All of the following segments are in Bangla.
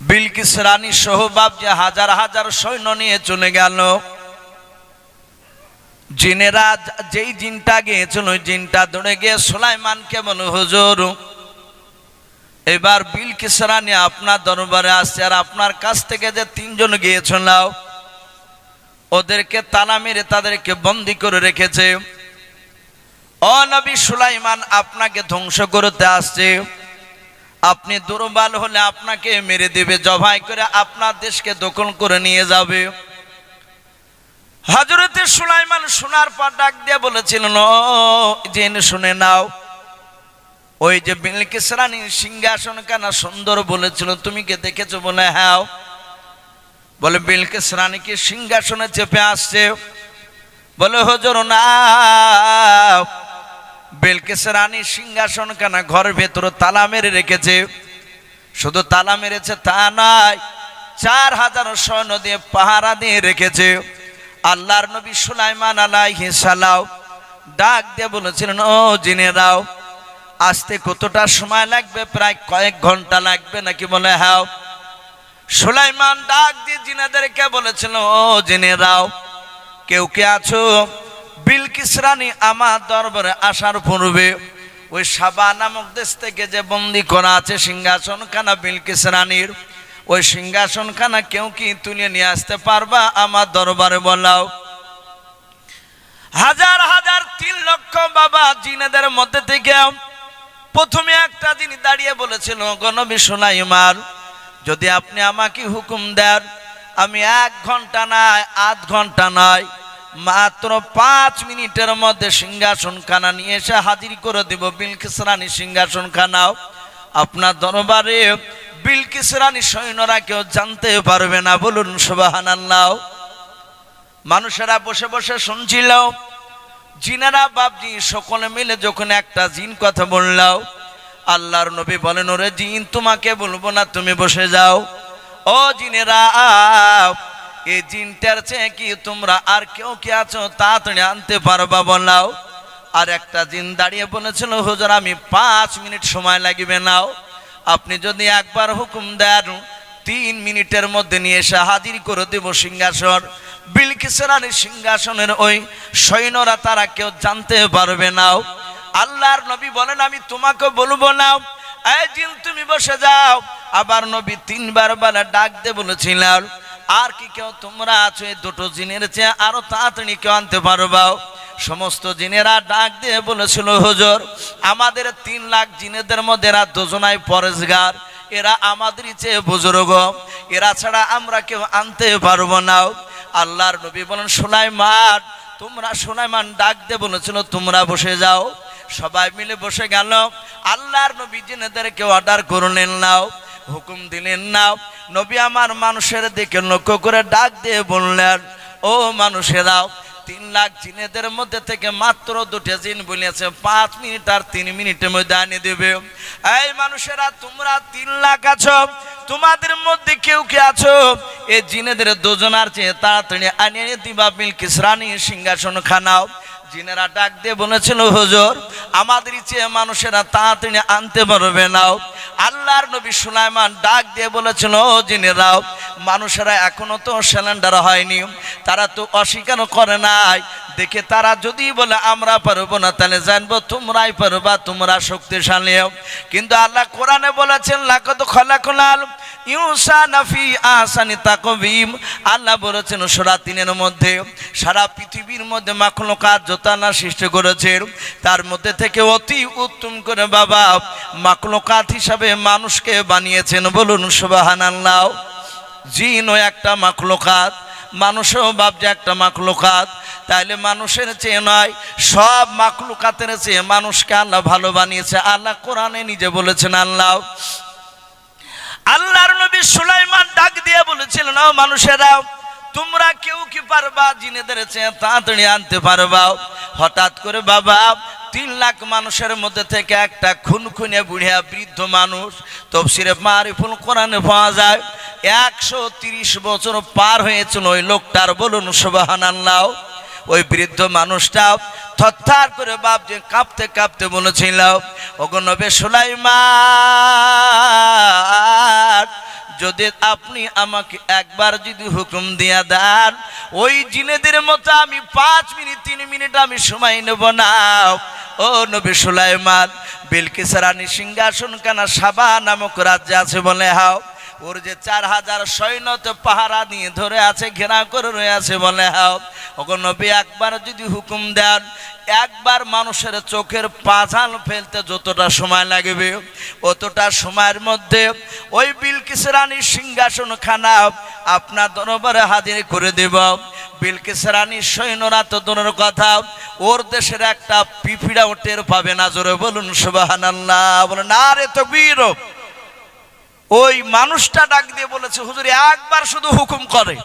বিলকিস রানী সহবাব যে হাজার হাজার সৈন্য নিয়ে চলে গেল। জিনেরা যেই জিনটা গিয়েছিল জিনটা দৌড়ে গিয়ে সুলাইমানকে বলো, হুজুর, এবার বিলকিস রানী আপনার দরবারে আসছে আর আপনার কাছ থেকে যে তিনজন গিয়েছিল, ওদেরকে তালা মেরে তাদেরকে বন্দি করে রেখেছে। ও নবী সুলাইমান আপনাকে ধ্বংস করতে আসছে। আপনি দুর্বল হলে আপনাকে মেরে দেবে, জবাই করে আপনার দেশকে দখল করে নিয়ে যাবে। হজরতে সুলাইমান শোনার পর ডাক দিয়ে বলেছিলেন জেনে শুনে নাও। ওই যে বিলকিস রানীর সিংহাসন কেনা সুন্দর বলেছিল, তুমি কে দেখেছ বলে? হ্যাঁ। বলে বিলকিস রানী কি সিংহাসনে চেপে আসছে? বলে, হজর, না। বিলকিস রানী সিংহাসন কেনা ঘরের ভেতরে তালা মেরে রেখেছে। শুধু তালা মেরেছে তা নয়, চার হাজার সৈন্য দিয়ে পাহারা দিয়ে রেখেছে। আল্লাহর নবী সুলাইমান আলাইহি সালাম ডাক দিয়ে বলেছিলেন, ও জিনে দাও আসতে কতটা সময় লাগবে? প্রায় কয়েক ঘণ্টা লাগবে নাকি বলে হ্যাঁ সুলাইমান ডাক দিয়ে জিনেদেরকে বলেছিল, ও জেনে দাও কেউ কে আছো? বিলকিস রানী আমার দরবারে আসার পূর্বে ওই সাবা নামক দেশ থেকে যে বন্দি করা আছে সিংহাসন খানা বিলকিস রানীর ওই সিংহাসন খানা কেউ কি তুলে নিয়ে আসতে পারবা আমার দরবারে বলাও। হাজার হাজার তিন লক্ষ বাবা জিনেদের মধ্যে থেকে প্রথমে একটা যিনি দাঁড়িয়ে বলেছিল গণবী সোনাইমার যদি আপনি আমাকে হুকুম দেন, আমি এক ঘণ্টা নয়, আধ ঘণ্টা নয় মাত্র পাঁচ মিনিটের মধ্যে সিংহাসন খানা নিয়ে এসে হাজির করে দেব। বিলকিস রানী সিংহাসন খানাও আপনার দরবারে বিলকিস রানী সৈন্যরা কেউ জানতে পারবে না। বলুন সুবাহান আল্লাহ মানুষেরা বসে বসে শুনছিল। জিনেরা, বাপজি, সকলে মিলে যখন একটা জিন কথা বললাও আল্লাহর নবী বলেন, ওরে জিন, তোমাকে বলব না, তুমি বসে যাও। ও জিনেরা এই জিনটার চেয়ে কি তোমরা আর কেউ কি আছো তাড়াতাড়ি আনতে পারবা বলাও। আর একটা জিন দাঁড়িয়ে বলেছিল, হুজুর, আমি পাঁচ মিনিট সময় লাগবে নাও। আপনি যদি একবার হুকুম দেন, তিন মিনিটের মধ্যে নিয়ে এসে হাজির করে দেব সিংহাসন। বিলকিসের সিংহাসনের ওই সৈন্যরা তারা কেউ জানতে পারবে নাও। আল্লাহর নবী বলেন, আমি তোমাকে বলব না এই দিন তুমি বসে যাও। আবার নবী তিনবার বেলা ডাক দে বলেছিলাম আর কি কেউ তোমরা আছো এই দুটো জিনের চেয়ে আরও তাড়াতাড়ি কেউ আনতে পারবাও সমস্ত জিনেরা ডাক দিয়ে বলেছিল, হুজুর, আমাদের তিন লাখ জিনেদের মধ্যে এরা দুজনাই পরেশগার। এরা আমাদেরই চেয়ে বুজুর্গ। এরা ছাড়া আমরা কেউ আনতে পারব না। আল্লাহর নবী বলেন, সুলাইমান, তোমরা সুলাইমান ডাক দিয়ে বলেছিল, তোমরা বসে যাও। সবাই মিলে বসে গেল। আল্লাহর নবী জিনেদেরকে অর্ডার করলেন নাও হুকুম দিলেন নাও নবী আমার মানুষের দিকে লক্ষ্য করে ডাক দিয়ে বললেন, ও মানুষেরাও তিন লাখ জিনেদের মধ্যে থেকে মাত্র দুটো জিন বলেছে, পাঁচ মিনিট আর তিন মিনিটের মধ্যে আনিয়ে দেবে। এই মানুষেরা, তোমরা তিন লাখ আছো, তোমাদের মধ্যে কেউ কে আছো? এই জিনেদের দুজনার চেয়ে তাড়াতাড়ি আনিয়ে দিবা বিলকিস রানী সিংহাসন খানাও জিনেরা ডাক দিয়ে বলেছিল, হুজুর আমাদের চেয়ে মানুষেরা তাড়াতাড়ি আনতে পারবে নাও আল্লাহর নবী সুলাইমান ডাক দিয়ে বলেছিল, ও জিনেরাও মানুষেরা এখনও তো সিলিন্ডার হয়নি, তারা তো অস্বীকার করে নাই। দেখে তারা যদি বলে, আমরা পারব না, তাহলে জানব তোমরাই পারবা, তোমরা শক্তিশালী। কিন্তু আল্লাহ কোরআনে বলেছেন লাকত খলাকুলাল ইউসা নাফি আসানি তাকবিম আল্লাহ বলেছেন, সোরা তিনের মধ্যে, সারা পৃথিবীর মধ্যে মাখলকাত জোতানা সৃষ্টি করেছেন তার মধ্যে থেকে অতি উত্তম করে বাবা মাখলকাত হিসাবে মানুষকে বানিয়েছেন বলুন সুবাহান আল্লাহ জিনও একটা মাখলকাত মানুষও ভাবছে একটা মাখলুকাত তাইলে মানুষের চেয়ে নয়, সব মাখলুকাতের চেয়ে মানুষকে আল্লাহ ভালো বানিয়েছে। আল্লাহ কোরআনে নিজে বলেছেন আল্লাহ। আল্লাহর নবী সুলাইমান ডাক দিয়ে বলেছিলেন, "ও মানুষেরা তোমরা কেউ কি পারবা? জিনেদের চেয়ে তাড়াতাড়ি আনতে পারবা? হঠাৎ করে বাবা, তিন লাখ মানুষের মধ্যে থেকে একটা খুন খুনে বুড়িয়া বৃদ্ধ মানুষ তফসিরে মারিফুল কোরআনে পাওয়া যায়, একশো তিরিশ বছর পার হয়েছিল ওই লোকটার বলুন সুবাহান আল্লাহ ওই বৃদ্ধ মানুষটা থরথার করে বাপ যে কাঁপতে কাঁপতে বলেছিল, ওগো নবে সুলাইমান যদি আপনি আমাকে একবার যদি হুকুম দিয়া দেন, ওই জিনেদের মতো আমি পাঁচ মিনিট, তিন মিনিট আমি সময় নেব না। ও নবী সুলাইমান, বিলকিসারানি সিংহাসন কানা সাবা নামক রাজ্যে আছে বলে হাও। ওর যে চার হাজার সৈন্য তো পাহারা নিয়ে ধরে আছে ঘেরা করে রয়ে আছে বলে, হাও। ওগো নবী, একবার যদি হুকুম দেন, একবার মানুষের চোখের পাঁচাল ফেলতে যতটা সময় লাগবে, অতটা সময়ের মধ্যে ওই বিলকিস রানীর সিংহাসন খানা আপনার দরবারে হাজির করে দেব। বিলকিস রানীর সৈন্যরা তো দূরের কথা, ওর দেশের একটা পিপিড়াও টের পাবে না, জোরে বলুন সুবাহান আল্লাহ না রে তো বীর ওই মানুষটা ডাক দিয়ে বলেছে, হুজুর, একবার শুধু হুকুম করে।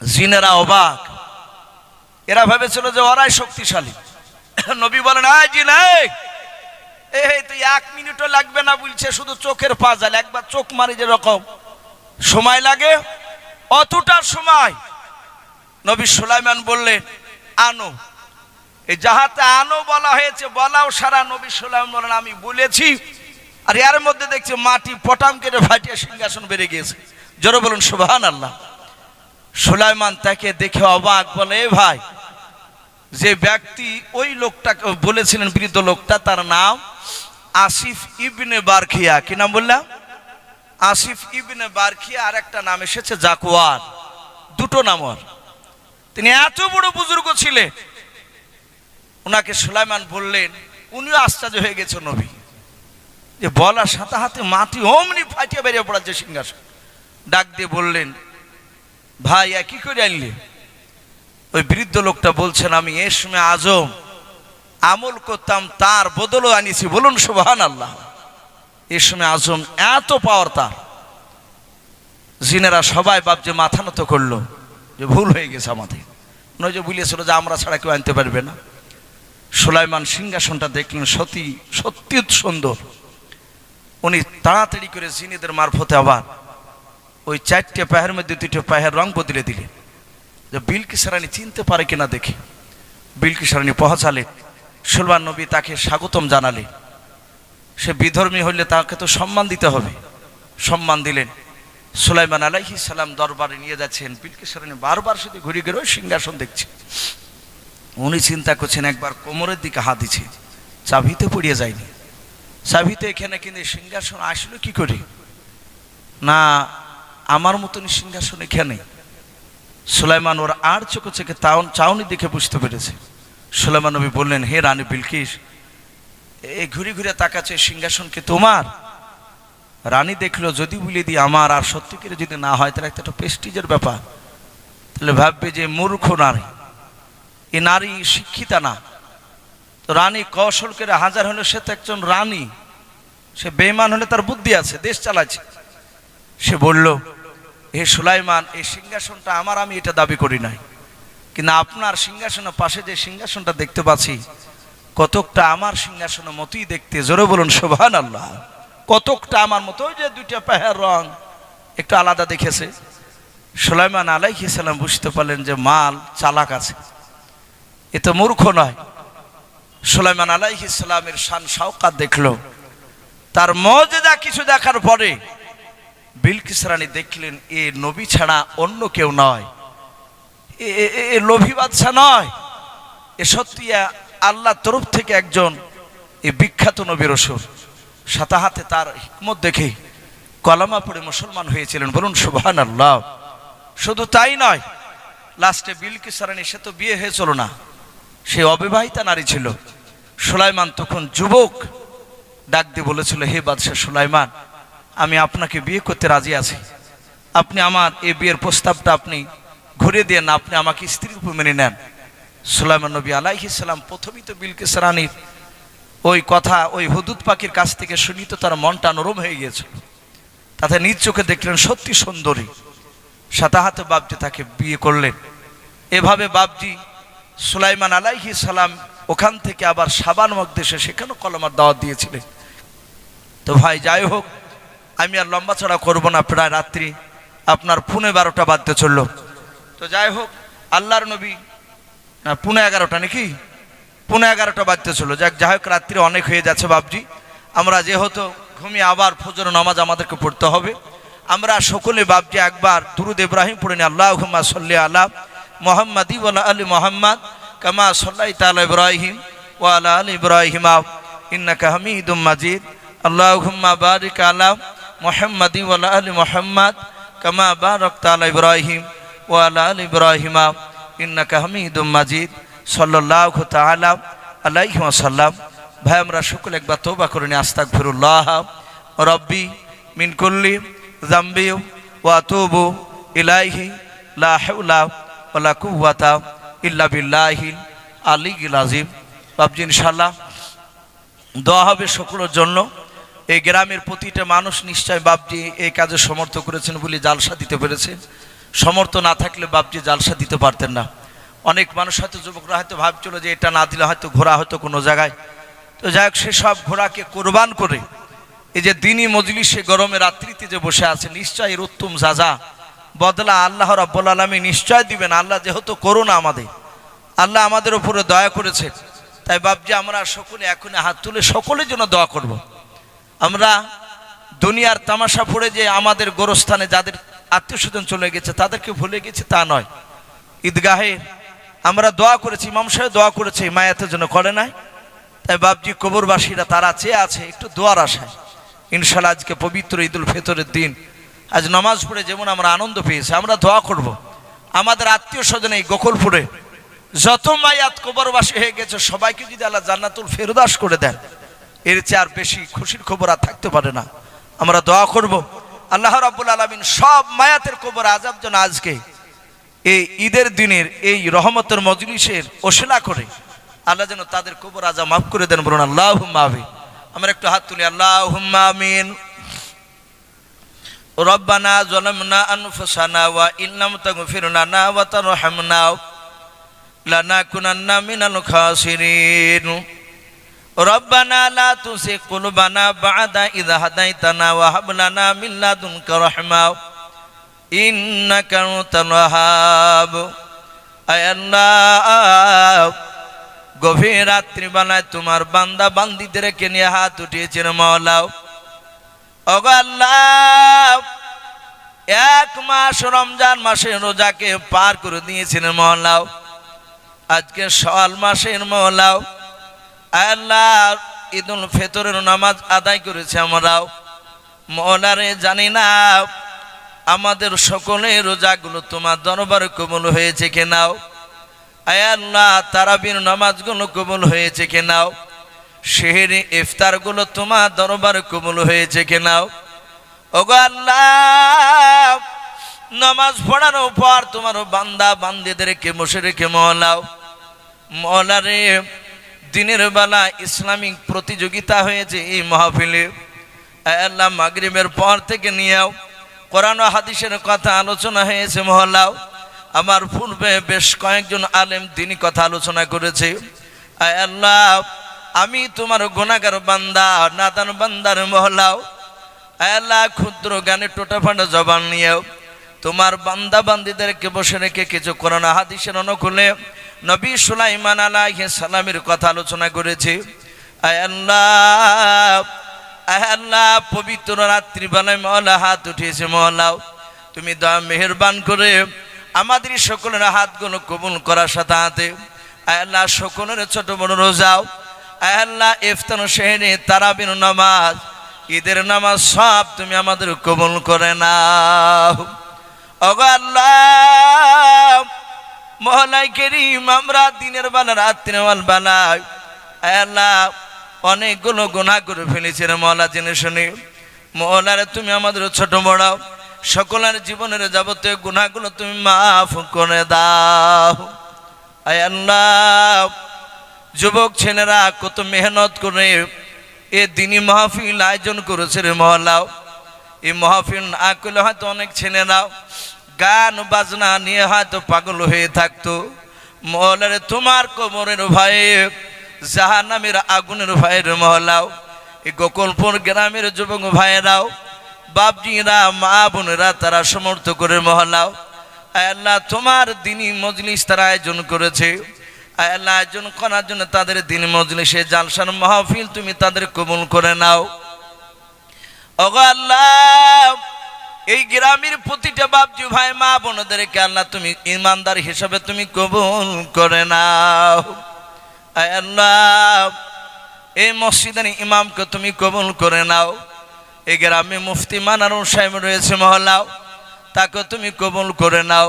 জিনেরা অবাক। এরা ভেবেছিল যে ওরাই শক্তিশালী। নবী বলেন, আয় জি নাই এই তুই এক মিনিটও লাগবে না বলছে, শুধু চোখের পাজাল, একবার চোখ মারি যেরকম সময় লাগে? অতটা সময়। নবী সুলাইমান বললেন, আনো। এই যাহাতে আনো বলা হয়েছে, বলাও সারা নবী সুলাইমান বলেন, আমি বলেছি। আর এর মধ্যে দেখছি মাটি পটাম কেটে ফাটিয়ে সিংহাসন বেড়ে গিয়েছে। জোরে বলুন সুবহান আল্লাহ সুলাইমান তাকে দেখে অবাক বলে, "এ ভাই, যে ব্যক্তি ওই লোকটাকে বলেছিলেন বৃদ্ধ লোকটা, তার নাম আসিফ ইবনে বারখিয়া। কি নাম বললাম? আসিফ ইবনে বারখিয়া আর একটা নাম এসেছে জাকুয়ার দুটো নাম ওর। তিনি এত বড় বুজুর্গ ছিলেন। ওনাকে সুলাইমান বললেন, উনিও আশ্চর্য হয়ে গেছে নবী। যে বলার সাথে হাতে মাটি অমনি ফাটিয়ে বেরিয়ে পড়াচ্ছে সিংহাসন। ডাক দিয়ে বললেন, ভাই, এ কি করে আনলি? ওই বৃদ্ধ লোকটা বলছেন, আমি এ সময় আজম, আমল করতাম, তার বদলও আনিছি। বলুন সুবহান আল্লাহ এ সময় আজম এত পাওয়ার তার। জিনেরা সবাই বাপ যে মাথা নত করল, যে ভুল হয়ে গেছে আমাদের। নয় যে বলিয়েছিল যে আমরা ছাড়া কেউ আনতে পারবে না। সুলাইমান সিংহাসনটা দেখলেন সত্যি সত্যি সুন্দর। উনি তাড়াতাড়ি করে জিনেদের মারফতে আবার ওই চারটে পায়ের মধ্যে দুইটা পায়ের রং বদলে দিলেন যে বিলকিস রানী চিনতে পারে কিনা দেখে। বিলকিস রানী পৌঁছালে সুলমান নবী তাকে স্বাগতম জানালে। সে বিধর্মী হইলে তাকে তো সম্মান দিতে হবে। সম্মান দিলেন। সুলাইমান আলাইহি সালাম দরবারে নিয়ে যাচ্ছেন। বিলকিস রানী বারবার শুধু ঘুরে ঘুরে সিংহাসন দেখছে। উনি চিন্তা করছেন, একবার কোমরের দিকে হাত দিছে। চাবিতে পড়িয়ে যায়নি। চাবিতে এখানে কিন্তু সিংহাসন, আসলো কি করে? না, আমার মতন সিংহাসন এখানে। সুলাইমান ওর আর চোখে চোখে তাও চাউনি দেখে বুঝতে পেরেছে। সুলাইমান নবী বললেন, হে রানী বিলকিস, এই ঘুরে ঘুরে তাকাচ্ছে সিংহাসন কি তোমার? রানী দেখল, যদি বলে দিই আমার, আর সত্যি করে যদি না হয়, তাহলে একটা প্রেস্টিজের ব্যাপার। তাহলে ভাববে যে মূর্খ নারী। এ নারী শিক্ষিতা না। তো রানী কৌশল করে হাজার হলে সে তো একজন রানী। সে বেমান হলে তার বুদ্ধি আছে, দেশ চালাচ্ছে। সে বলল, হে সুলাইমান, এই সিংহাসনটা আমার, আমি এটা দাবি করি নাই। কিন্তু আপনার সিংহাসনের পাশে যে সিংহাসনটা দেখতে পাচ্ছি, কতকটা আমার সিংহাসনের মতোই দেখতে। জোরে বলুন শোভান আল্লাহ কতকটা আমার মতো, ওই যে দুইটা পায়ের রং, একটু আলাদা দেখেছে। সুলাইমান আলাইহিসাল্লাম বুঝতে পারলেন যে মাল চালাক আছে। এ তো মূর্খ নয়। সুলাইমান ইসলামের শান সাউকাত দেখল। তার মজেদা কিছু দেখার পরে বিলকিস রানী দেখলেন, এ নবী ছাড়া অন্য কেউ নয়। এ- লোভী বাদশা নয়। এ সত্যি আল্লাহ তরফ থেকে একজন এ বিখ্যাত নবীর অসুর সাতাহাতে তার হিকমত দেখে কলামা পড়ে মুসলমান হয়েছিলেন। বলুন আল্লাহ শুধু তাই নয়, লাস্টে বিলকিস রানী, সে তো বিয়ে হয়েছিল না। সে অবিবাহিতা নারী ছিল। সুলাইমান তখন যুবক। ডাক দিয়ে বলেছিল, হে বাদশাহ সুলাইমান, আমি আপনাকে বিয়ে করতে রাজি আছি। আপনি আমার এই বিয়ের প্রস্তাবটা আপনি ঘুরে দিয়ে না, আপনি আমাকে স্ত্রী রূপে মেনে নেন। সুলাইমান নবী আলাইহিস সালাম প্রথমেই তো বিলকিস রানীর ওই কথা, ওই হুদুদ পাখির কাছ থেকে শুনি তো তার মনটা নরম হয়ে গিয়েছিল। তাতে নিজ চোখে দেখলেন সত্যি সুন্দরী। সাতাহাতে বাবজি তাকে বিয়ে করলেন। এভাবে বাবজি সুলাইমান আলাইহি সালাম ওখান থেকে আবার সাবান মকদেশে সেখানেও কলমার দাওয়াত দিয়েছিলেন। তো ভাই, যাই হোক, আমি আর লম্বা চড়া করব না, প্রায় রাত্রি। আপনার পুনে বারোটা বাদতে চলল। তো যাই হোক, আল্লাহর নবী পুনে এগারোটা নাকি? পুনে এগারোটা বাজতে চলো যাক, যাই হোক, রাত্রি অনেক হয়ে যাচ্ছে বাবজি আমরা যেহেতু ঘুমিয়ে আবার ফজর নামাজ আমাদেরকে পড়তে হবে, আমরা সকলে বাবজি একবার দুরুদ ইব্রাহিম পড়ে নি আল্লাহ সাল্লি আলা মোহাম্মদ ওয়ালা আলী মোহাম্মদ, কামা সাল্লাই তালা ইব্রাহিম ওয়ালা আলী ইব্রাহিম। ইন্নাকা হামিদুম মাজিদ। আল্লাহুম্মা বারিক আলা মোহাম্মদ ওয়ালা আলী মোহাম্মদ, কামা বারক তালা ইব্রাহিম ওয়ালা আলী ইব্রাহিম। ইন্নাকা হামিদুম মাজিদ। সাল্লাল্লাহু তাআলা আলাইহি ওয়াসাল্লাম। ভাই, আমরা সকলে একবার তওবা করে নি আস্তাগফিরুল্লাহ। রব্বি মিন কুল্লি জাম্বি ওয়া আতুবু ইলাইহি। লা হাওলা ওয়ালা কুওয়াতা ইল্লা বিল্লাহিল আলিয়্যিল আযীম। বাবজি ইনশাআল্লাহ দোয়া হবে সকলের জন্য। এই গ্রামের প্রতিটা মানুষ নিশ্চয় বাপজি এই কাজে সমর্থ করেছেন বলে জালসা দিতে পেরেছে। সমর্থ না থাকলে বাপজি জালসা দিতে পারতেন না। অনেক মানুষ হয়তো, যুবকরা হয়তো ভাবছিল যে এটা না দিলে হয়তো ঘোরা হয়তো কোনো জায়গায়। তো যাই হোক সেসব ঘোড়াকে কোরবান করে এই যে দিনই মজলিসে গরমে রাত্রিতে যে বসে আছে, নিশ্চয় এর উত্তম যাজা বদলা আল্লাহ রাব্বুল আলামিন নিশ্চয় দিবেন। আল্লাহ যেহেতু করুন আমাদের, আল্লাহ আমাদের উপরে দয়া করেছে। তাই বাপজি আমরা সকলে এখন হাত তুলে সকলের জন্য দোয়া করব। আমরা দুনিয়ার তামাশা পড়ে যে আমাদের গোরস্থানে যাদের আত্মীয় স্বজন চলে গেছে, তাদেরকে ভুলে গেছে তা নয়। ঈদগাহে আমরা দোয়া করেছি, ইমাম সাহেব দোয়া করেছে, মায়াতের জন্য করে নাই। তাই বাপজি কবরবাসীরা তারা চেয়ে আছে একটু দোয়ার আশায়। ইনশাল্লাহ আজকে পবিত্র ঈদুল ফেতরের দিন আজ নামাজ পড়ে যেমন আমরা আনন্দ পেয়েছি, আমরা দোয়া করব। আমাদের আত্মীয় স্বজন এই গোকুলপুরে যত মায়াত কবরবাসী হয়ে গেছে, সবাইকে যদি আল্লাহ জান্নাতুল ফেরদাস করে দেন, এর চেয়ে আর বেশি খুশির খবর আর থাকতে পারে না। আমরা দোয়া করব, আল্লাহ রাব্বুল আলমিন সব মায়াতের কবর আজাব যেন আজকে এই ঈদের দিনের এই রহমতের মজলিসের ওসেলা করে, আল্লাহ যেন তাদের কবর আজা মাফ করে দেন বলুন আল্লাহ আমিন। আমরা একটু হাত তুলি আল্লাহ আমিন। রব্বানা জলমনা আনফুসানা ওয়া ইল্লাম তাগফির লানা ওয়া তারহামনা লানাকুনান্না মিনাল খাসিরিন ربنا لا تزغ قلوبنا بعد إذ هديتنا وهب لنا من لدنك رحمة إنك أنت الوهاب আয় আল্লাহ গভীর রাত্রিবেলায় তোমার বান্দা বান্দিদেরকে নিয়ে হাত উঠিয়েছেন মৌলাও আল্লাহ, এক মাস রমজান মাসে রোজাকে পার করে দিয়েছেন মৌলাও। আজকে সওয়াল মাসের মৌলাও। আল্লাহ ঈদুল ফেতরের নামাজ আদায় করেছে আমরাও। মহলারে জানি না, আমাদের সকলের রোজাগুলো তোমার দরবারে কবুল হয়েছে কেনাও আয় আল্লাহ, তারাবির নামাজগুলো কবুল হয়েছে কেনাও শেহরি ইফতারগুলো তোমার দরবারে কবুল হয়েছে কেনাও ওগো আল্লাহ, নামাজ পড়ানোর পর তোমার বান্দা বান্দিদেরকে বসে রেখে মহলাও মহলারে দিনের বেলা ইসলামিক প্রতিযোগিতা হয়েছে এই মাহফিলে। আল্লাহ, মাগরিবের পর থেকে নিয়েও কোরআন হাদিসের কথা আলোচনা হয়েছে মহলাও আমার পূর্বে বেশ কয়েকজন আলেম দিনই কথা আলোচনা করেছে। আল্লাহ আমি তোমার গুণাগার বান্দা, নাদান বান্দার মহলাও। আল্লাহ, ক্ষুদ্র জ্ঞানে টোটা ফাটা জবান নিয়েও। তোমার বান্দা বান্দিদেরকে বসে রেখে কিছু কোরআন হাদিসের অনুকূলে নবী সুলাইমান আলাইহিস সালামের কথা আলোচনা করেছি। আল্লাহ আল্লাহ, পবিত্র রাত্রিবেলায় মহলা হাত উঠিয়েছে মহলাও। তুমি দয়া মেহেরবান করে আমাদের সকলের হাতগুলো কবুল করার সাথে হাতে আল্লাহ, সকলের ছোট বড় রোজাও আল্লাহ ইফতার শেহরে তারাবির নামাজ, ঈদের নামাজ সব তুমি আমাদের কবুল করে নাও। ওগো আল্লাহ মহলাই কেরিম, আমরা দিনের বেলা, রাত্রির বেলায় আল্লাহ, অনেকগুলো গুণা করে ফেলেছি রে মহলা, জেনে শুনি। মহলারে তুমি আমাদের ছোট বড়, সকলের জীবনের যাবতীয় গুণাগুলো তুমি মাফ করে দাও। আল্লাহ যুবক ছেলেরা কত মেহনত করে এ দিনী মাহফিল আয়োজন করেছে রে মহলাও এই মাহফিল না করলে হয়তো অনেক ছেলেরাও গান বাজনা নিয়ে হয়তো পাগল হয়ে থাকতো। মহলারে তোমার কোমরের ভয়ে, জাহান্নামের আগুনের ভাইয়ের মহলাও এই গোকুলপুর গ্রামের যুবক ভাইয়েরাও, বাপজিরা, মা বোনেরা তারা সমর্থ করে মহলাও আল্লাহ তোমার দিনই মজলিস তারা আয়োজন করেছে। আল্লাহ আয়োজন করার জন্য তাদের দিন মজলিসে জালসান মাহফিল তুমি তাদের কবুল করে নাও। ওগো আল্লাহ, এই গ্রামের প্রতিটা বাপজি ভাই, মা বোনদেরকে আল্লাহ তুমি ইমানদার হিসাবে তুমি কবুল করে নাও। আল্লাহ, এই মসজিদের ইমামকে তুমি কবুল করে নাও। এই গ্রামে মুফতি মানারুল সাহেব রয়েছে মহলাও তাকে তুমি কবুল করে নাও।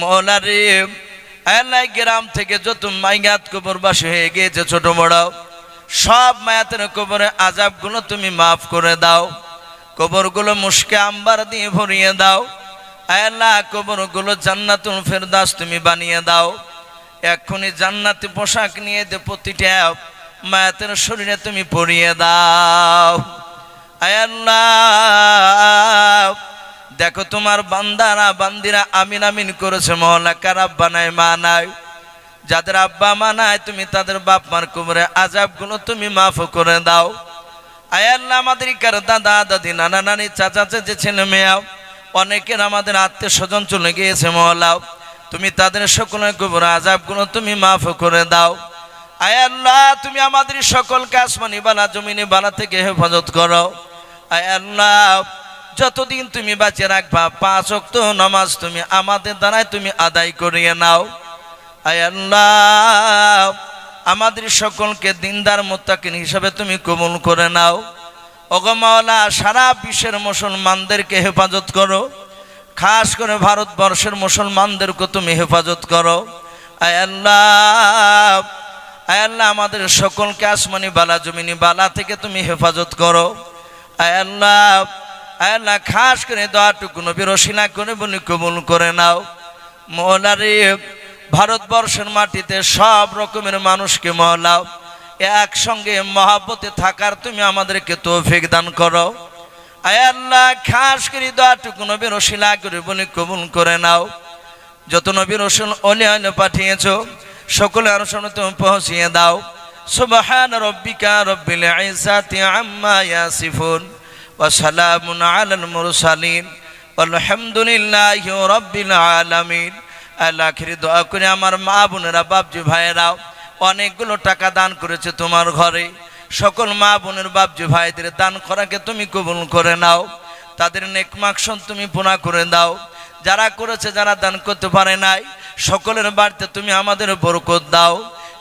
মহলারে আল্লাহ গ্রাম থেকে যত মাইয়াত কবরবাসী হয়ে গিয়েছে ছোট বড় সব মায়াতের কবরে আজাবগুলো তুমি মাফ করে দাও। কবরগুলো মুশকে আম্বার দিয়ে ভরিয়ে দাও। আল্লাহ, কবরগুলো জান্নাতুল ফেরদাস তুমি বানিয়ে দাও। এক্ষুনি জান্নাতি পোশাক নিয়ে দে প্রতিটা মায়াতের শরীরে তুমি পরিয়ে দাও। আল্লাহ দেখো তোমার বান্দারা, বান্দিরা আমিন আমিন করেছে, মহল্লা কার আব্বা নাই, মা নাই? যাদের আব্বা, মা নাই, তুমি তাদের বাপ, মার কুমরে আজাবগুলো তুমি মাফ করে দাও। আয় আল্লাহ আমাদের কার দাদা, দাদি, নানা, নানি, চাচা, চাচি, ছেলে, মেয়ে, অনেকের আমাদের আত্মীয় স্বজন চলে গিয়েছে মহলাও তুমি তাদের সকলের কুমরে আজাবগুলো তুমি মাফ করে দাও। আয় আল্লাহ, তুমি আমাদের সকলকে আসমানি বালা, জমিনি বালা থেকে হেফাজত করো। আয় আল্লাহ যতদিন তুমি বাঁচিয়ে রাখবা, পাঁচ অক্ত নামাজ তুমি আমাদের দ্বারাই তুমি আদায় করিয়ে নাও। আল্লাহ, আমাদের সকলকে দিনদার মোত্তাকিন হিসাবে তুমি কবুল করে নাও। অগমাওয়ালা সারা বিশ্বের মুসলমানদেরকে হেফাজত করো। খাস করে ভারতবর্ষের মুসলমানদেরকে তুমি হেফাজত করো। আল্লাহ আল্লাহ, আমাদের সকলকে আসমানি বালা, জমিনি বালা থেকে তুমি হেফাজত করো। আল্লাহ আল্লাহ খাস করে দোয়াটুকু নবী রসিনা করে বলি কবুল করে নাও। মহলারে ভারতবর্ষের মাটিতে সব রকমের মানুষকে মহলাও একসঙ্গে মহাব্বতে থাকার তুমি আমাদেরকে তৌফিক দান করো। আল্লাহ, খাস করে দোয়াটুকু নবী রসিলা করে বলি কবুল করে নাও। যত নবী রসুল, অলি অলি পাঠিয়েছো, সকলে আরও সামনে তুমি পৌঁছিয়ে দাও। সুবহান রব্বিকা রব্বিল ইজ্জাতি আম্মা ইয়াসিফুন। ওয়া সালামুন আলাল মুরসালিন। আলহামদুলিল্লাহি রাব্বিল আলামিন। আল্লাহ আখিরি দোয়া করে আমার মা বোনেরা, বাপজি ভাইয়েরাও অনেকগুলো টাকা দান করেছে তোমার ঘরে। সকল মা বোনের, বাপজি ভাইদের দান করাকে তুমি কবুল করে নাও। তাদের নেকমাকশন তুমি পুনা করে দাও। যারা করেছে, যারা দান করতে পারে নাই, সকলের বাড়িতে তুমি আমাদের বরকত দাও।